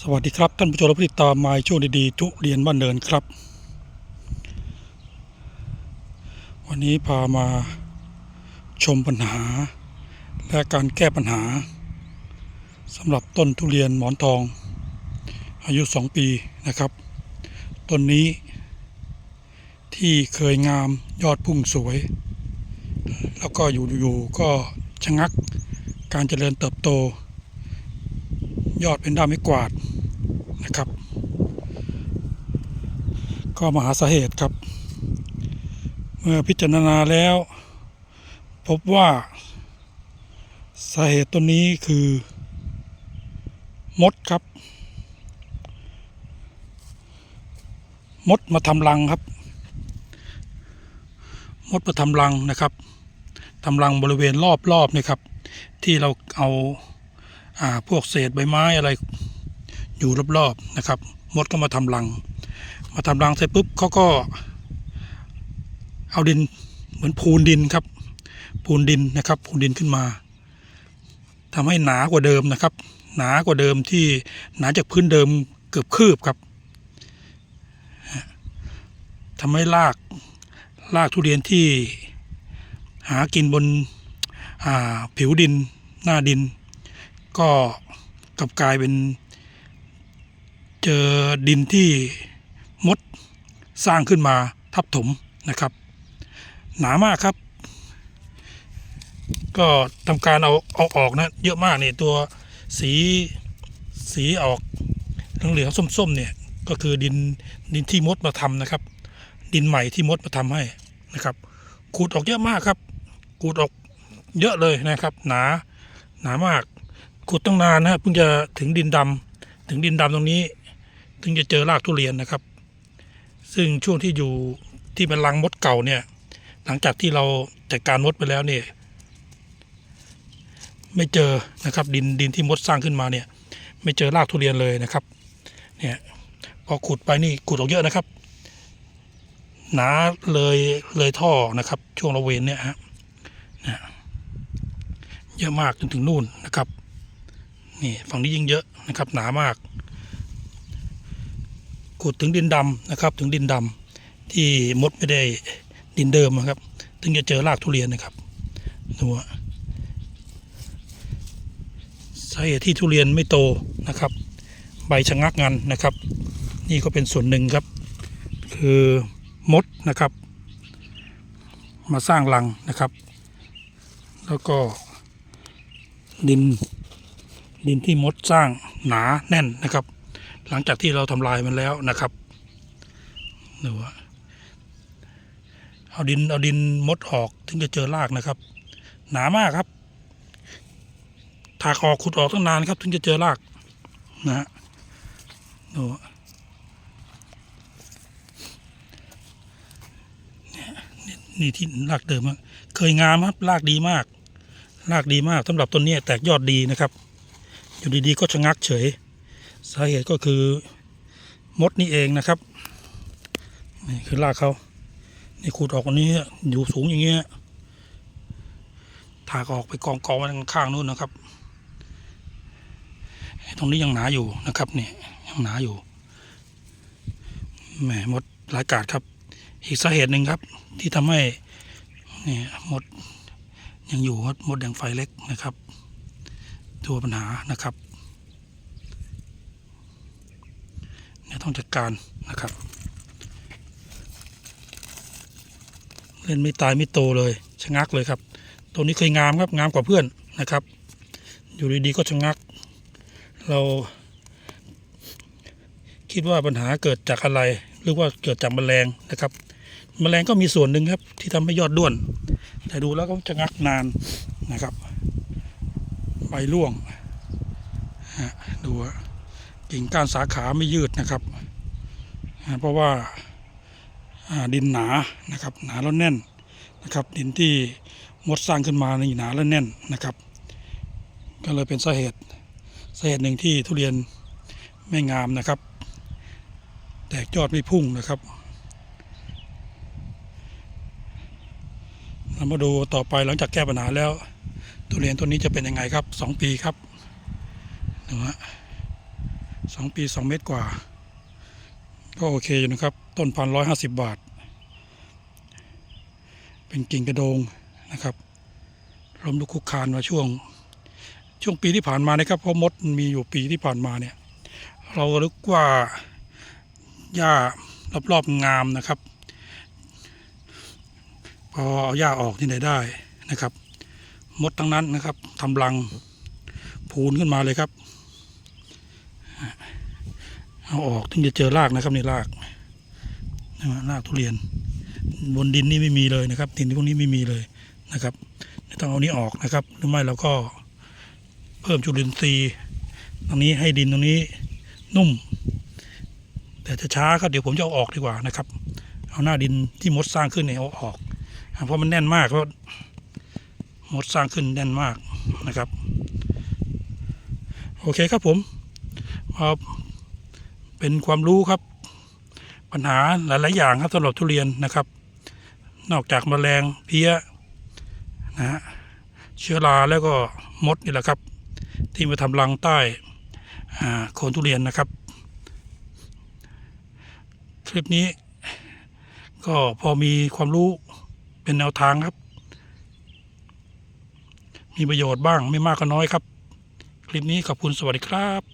สวัสดีครับ ท่านผู้ชมและผู้ติดตามมาช่วงดีๆ ทุเรียนบ้านเนินครับ วันนี้พามาชมปัญหา และการแก้ปัญหาสำหรับต้นทุเรียนหมอนทอง อายุ 2 ปีนะครับ ต้นนี้ที่เคยงามยอดพุ่งสวย แล้วก็อยู่ๆก็ชะงักการเจริญเติบโต ยอดเป็นด้ามไม้กวาดนะครับ ก็มาหาสาเหตุครับ เมื่อพิจารณาแล้ว พบว่าสาเหตุต้นนี้คือ มดครับ มดมาทำรังครับ มดมาทำรังนะครับทำรังบริเวณรอบๆนี่ครับ ที่เราเอา พวกเศษใบไม้อะไรอยู่รอบๆนะครับ มดก็มาทำรัง มาทำรังเสร็จปุ๊บเขาก็เอาดินเหมือนพูนดินครับ พูนดินนะครับพูนดินขึ้นมาทำให้หนากว่าเดิมนะครับ หนากว่าเดิมที่หนาจากพื้นเดิมเกือบคืบครับทำให้รากรากทุเรียนที่หากินบนอ่าผิวดินหน้าดิน ก็กลับกลายเป็น เจอดินที่มดสร้างขึ้นมาทับถมนะครับ หนามากครับ ก็ทำการเอาเอาออกนะ เยอะมากเนี่ยตัวสีสีออกเหลืองๆส้มๆเนี่ยก็คือดินดินที่มดมาทำนะครับ ดินใหม่ที่มดมาทำให้นะครับขูดออกเยอะมากครับขูดออกเยอะเลยนะครับ หนาหนามาก ขูดตั้งนานนะเพิ่งจะถึงดินดำถึงดินดำตรงนี้ ถึงจะเจอรากทุเรียนนะครับ ซึ่งช่วงที่อยู่ที่เป็นรังมดเก่าเนี่ย หลังจากที่เราจัดการมดไปแล้วเนี่ย ไม่เจอนะครับ ดินดินที่มดสร้างขึ้นมาเนี่ย ไม่เจอรากทุเรียนเลยนะครับ เนี่ยพอขุดไปนี่ขุดออกเยอะนะครับ หนาเลยเลยท่อนะครับ ช่วงระเวนเนี่ยฮะนะเยอะมากจนถึงนู่นนะครับ นี่ฝั่งนี้ยิ่งเยอะนะครับหนามาก ขุดถึงดินดำนะครับ ถึงดินดำที่มดไม่ได้ดินเดิมนะครับ ถึงจะเจอรากทุเรียนนะครับดูว่าสาเหตุที่ทุเรียนไม่โตนะครับ ใบชะงักงันนะครับ นี่ก็เป็นส่วนหนึ่งครับ คือมดนะครับ มาสร้างรังนะครับ แล้วก็ดิน ดินที่มดสร้างหนาแน่นนะครับ หลังจากที่เราทำลายมันแล้วนะครับดูว่าเอาดินเอาดินมดออกถึงจะเจอรากนะครับ หนามากครับถากออกขุดออกตั้งนานครับ ถึงจะเจอรากนะฮะดูว่าเนี่ยนี่นี่ที่รากเดิมเคยงามครับรากดีมากรากดีมากสำหรับต้นนี้แตกยอดดีนะครับ อยู่ดีๆก็ชะงักเฉย สาเหตุก็คือมดนี่เองนะครับ นี่คือรากเขานี่ขูดออกวันนี้อยู่สูงอย่างเงี้ยถากออกไปกองกองไว้ข้างนู้นนะครับไอ้ตรงนี้ยังหนาอยู่นะครับนี่ยังหนาอยู่แหมมดหลายกาดครับ อีกสาเหตุหนึ่งครับ ที่ทำให้นี่มดยังอยู่มดแดงไฟเล็กนะครับ ตัวปัญหานะครับเนี่ยต้องจัดการนะครับ เล่นไม่ตายไม่โตเลยชะงักเลยครับ ตัวนี้เคยงามครับงามกว่าเพื่อนนะครับ อยู่ดีๆก็ชะงัก เราคิดว่าปัญหาเกิดจากอะไร หรือว่าเกิดจากแมลงนะครับ แมลงก็มีส่วนหนึ่งครับที่ทำให้ยอดด้วน แต่ดูแล้วก็ชะงักนานนะครับใบ ร่วงฮะดูว่ากิ่งก้านสาขาไม่ยืดนะครับ เพราะว่าอ่าดินหนานะครับหนาแล้วแน่นนะครับ ดินที่มดสร้างขึ้นมานี่หนาและแน่นนะครับ ก็เลยเป็นสาเหตุสาเหตุหนึ่งที่ทุเรียนไม่งามนะครับ แตกยอดไม่พุ่งนะครับเรามาดูต่อไปหลังจากแก้ปัญหาแล้ว ทุเรียนต้นนี้จะเป็นยังไงครับสองปีครับดูฮะสองปีสองเมตรกว่า ก็โอเคอยู่นะครับ ต้นพันร้อยห้าสิบบาท เป็นกิ่งกระโดงนะครับล้มลุกคุกคานมาช่วง ช่วงปีที่ผ่านมานะครับเพราะมดมีอยู่ปีที่ผ่านมาเนี่ย เราก็นึกว่าหญ้ารอบๆงามนะครับ พอเอาหญ้าออกที่ไหนได้นะครับ มดทั้งนั้นนะครับทำรังพูนขึ้นมาเลยครับ เอาออกถึงจะเจอรากนะครับนี่รากนะฮะรากทุเรียน บนดินนี่ไม่มีเลยนะครับ ดินพวกนี้ไม่มีเลยนะครับต้องเอานี้ออกนะครับ หรือไม่เราก็เพิ่มจุลินทรีย์ตรงนี้ให้ดินตรงนี้นุ่ม แต่จะช้าครับเดี๋ยวผมจะเอาออกดีกว่านะครับ เอาหน้าดินที่มดสร้างขึ้นเนี่ยเอาออก เพราะมันแน่นมากเพราะ มดสร้างขึ้นแน่นมากนะครับ โอเคครับผมเป็นความรู้ครับ ปัญหาหลาย ๆ อย่างครับสำหรับทุเรียนนะครับ นอกจากแมลงเพี้ยนะฮะเชื้อราแล้วก็มดนี่แหละครับ ที่มาทำรังใต้โคนทุเรียนนะครับคลิปนี้ ก็พอมีความรู้เป็นแนวทางครับ มีประโยชน์บ้างไม่มากก็น้อยครับ คลิปนี้ขอบคุณสวัสดีครับ